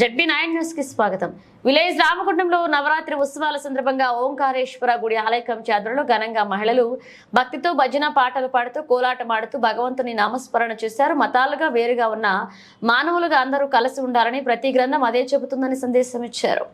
ZB nine న్యూస్కి స్వాగతం. Village రామగుండంలో Navratri ఉత్సవాల సందర్భంగా ఓంకారేశ్వర గుడి ఆలయ కమిటీ ఆధ్వర్యంలో ఘనంగా మహిళలు భక్తితో భజన పాటలు పాడుతూ కోలాటమాడుతూ భగవంతుని నామస్మరణ చేశారు. మతాలుగా వేరుగా ఉన్న మానవులుగా అందరూ కలిసి ఉండాలని ప్రతి గ్రంథం అదే చెబుతుందని సందేశం ఇచ్చారు.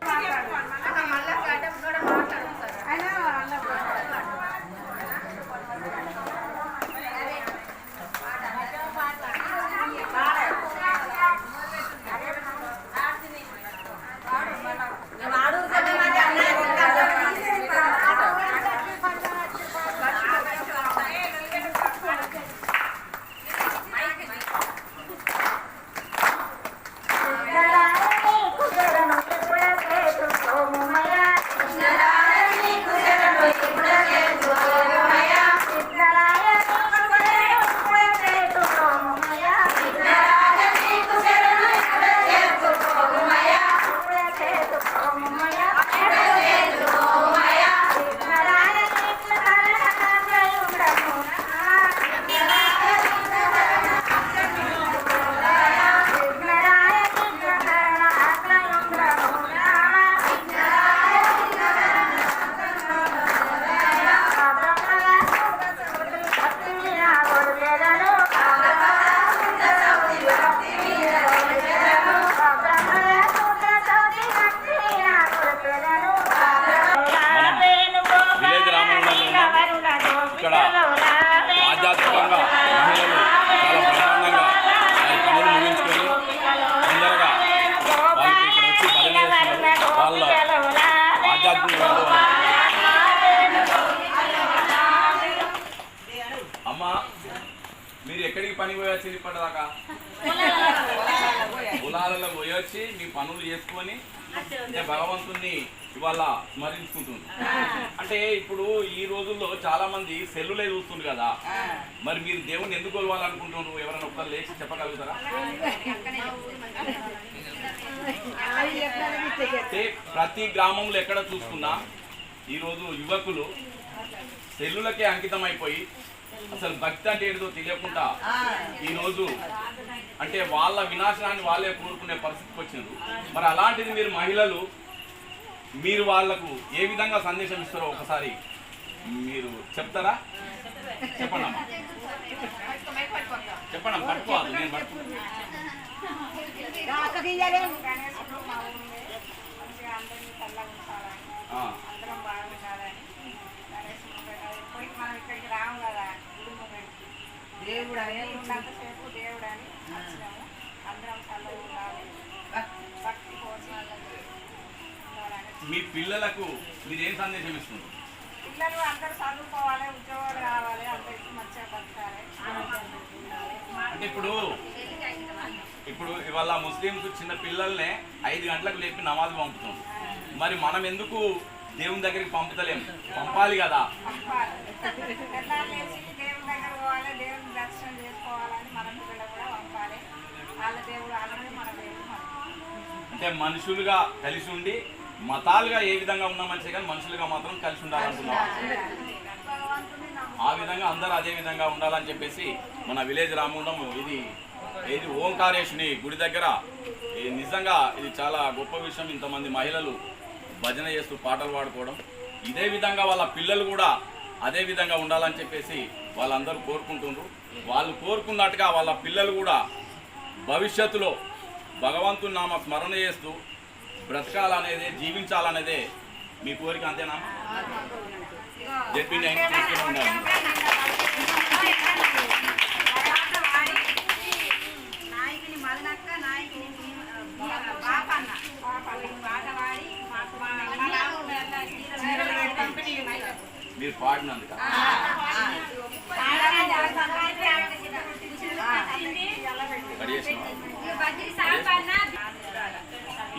మీరు ఎక్కడికి పని పోయొచ్చి ఇప్పటిదాకా? పొలాలలో పోయొచ్చి మీ పనులు చేసుకొని అంటే భగవంతుణ్ణి ఇవాళ స్మరించుకుంటుంది. అంటే ఇప్పుడు ఈ రోజుల్లో చాలా మంది సెల్లులే చూస్తుంది కదా. మరి మీరు దేవుణ్ణి ఎందుకు కొలవాలనుకుంటున్నారు? ఎవరైనా ఒక్కరు లేచి చెప్పగలుగుతారా? అంటే ప్రతి గ్రామంలో ఎక్కడ చూసుకున్నా ఈరోజు యువకులు సెల్లులకే అంకితం అయిపోయి అసలు భక్తి అంటే ఏంటో తెలియకుండా ఈరోజు అంటే వాళ్ళ వినాశనాన్ని వాళ్ళే కోరుకునే పరిస్థితికి వచ్చింది మరి అలాంటిది మీరు మహిళలు మీరు వాళ్ళకు ఏ విధంగా సందేశం ఇస్తారో ఒకసారి మీరు చెప్తారా? చెప్పండి అమ్మా. చెప్పండి పట్టుకోవాలి నేను పట్టుకో ఆ, అందరం బాగుండాలని గణేష్ ముంగట పోయి మనం ఇక్కడికి రాము కదా గుడి ముంగడికి దేవుడు అనే ఉన్నంతసేపు దేవుడు అని వచ్చినాము. అందరం చల్లగా ఉండాలి. భక్తి పోషణాలని ఉండాలని. మీ పిల్లలకు మీరు ఏం సందేశం ఇస్తున్నారు? పిల్లలు అందరూ చదువుకోవాలి ఉద్యోగాలు రావాలి అందరికీ మంచిగా బతకాలి అంటే ఇప్పుడు ఇప్పుడు ఇవాళ ముస్లింస్ చిన్న పిల్లల్నే ఐదు గంటలకు లేపి నమాజ్ పంపుతాం. మరి మనం ఎందుకు దేవుని దగ్గరికి పంపుతలేం? పంపాలి కదా. దగ్గర పోవాలి దేవుని దర్శనం చేసుకోవాలని మన పిల్లలు కూడా పంపాలి. వాళ్ళ దేవుడు వాళ్ళని మన దేవుడు అంటే మనుషులుగా కలిసి ఉండి మతాలుగా ఏ విధంగా ఉన్నా మంచిగా కానీ మనుషులుగా మాత్రం కలిసి ఉండాలనుకున్నాం ఆ విధంగా అందరూ అదే విధంగా ఉండాలని చెప్పేసి మన విలేజ్ రామగుండం ఇది ఇది ఓంకారేశుని గుడి దగ్గర ఇది నిజంగా ఇది చాలా గొప్ప విషయం. ఇంతమంది మహిళలు భజన చేస్తూ పాటలు పాడుకోవడం. ఇదే విధంగా వాళ్ళ పిల్లలు కూడా అదే విధంగా ఉండాలని చెప్పేసి వాళ్ళందరూ కోరుకుంటుండ్రు. వాళ్ళు కోరుకున్నట్టుగా వాళ్ళ పిల్లలు కూడా భవిష్యత్తులో భగవంతుని నామ స్మరణ చేస్తూ బ్రతకాలనేదే జీవించాలనేదే మీ కోరిక అంతేనా? చెప్పి నేను తీసుకుని ఉండాలి నాయకుని మదనక్క నాయకుని బాపన్న బాపన్న ఈ పాట పాడి మాకు మా చీరలు పెట్టి మీరు పాడినందుక?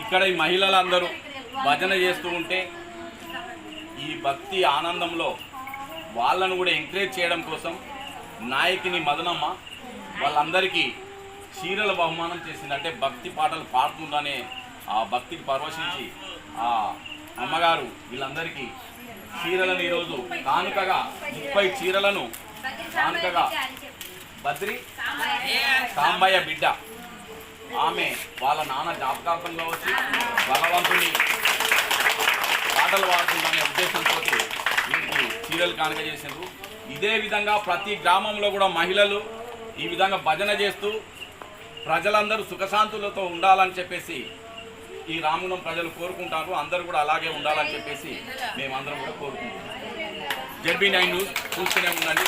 ఇక్కడ ఈ మహిళలందరూ భజన చేస్తూ ఉంటే ఈ భక్తి ఆనందంలో వాళ్ళను కూడా ఎంకరేజ్ చేయడం కోసం నాయకిని మదనమ్మ వాళ్ళందరికీ చీరల బహుమానం చేసింది అంటే భక్తి పాటలు పాడుతుందనే ఆ భక్తికి పరవశించి ఆ అమ్మగారు వీళ్ళందరికీ చీరలను ఈరోజు కానుకగా ముప్పై చీరలను కానుకగా బద్రి సాంబయ్య బిడ్డ. ఆమె వాళ్ళ నాన్న జ్ఞాపకార్థంగా వచ్చి బలవంతుని పాటలు పాడుతుందనే ఉద్దేశంతో వీరికి చీరలు కానుక చేసిండ్రు. ఇదే విధంగా ప్రతి గ్రామంలో కూడా మహిళలు ఈ విధంగా భజన చేస్తూ ప్రజలందరూ సుఖశాంతులతో ఉండాలని చెప్పేసి ఈ రామగుణం ప్రజలు కోరుకుంటారు. అందరూ కూడా అలాగే ఉండాలని చెప్పేసి మేమందరం కూడా కోరుకుంటున్నాం. జెడ్బీ నైన్ న్యూస్ చూస్తూనే ఉండండి.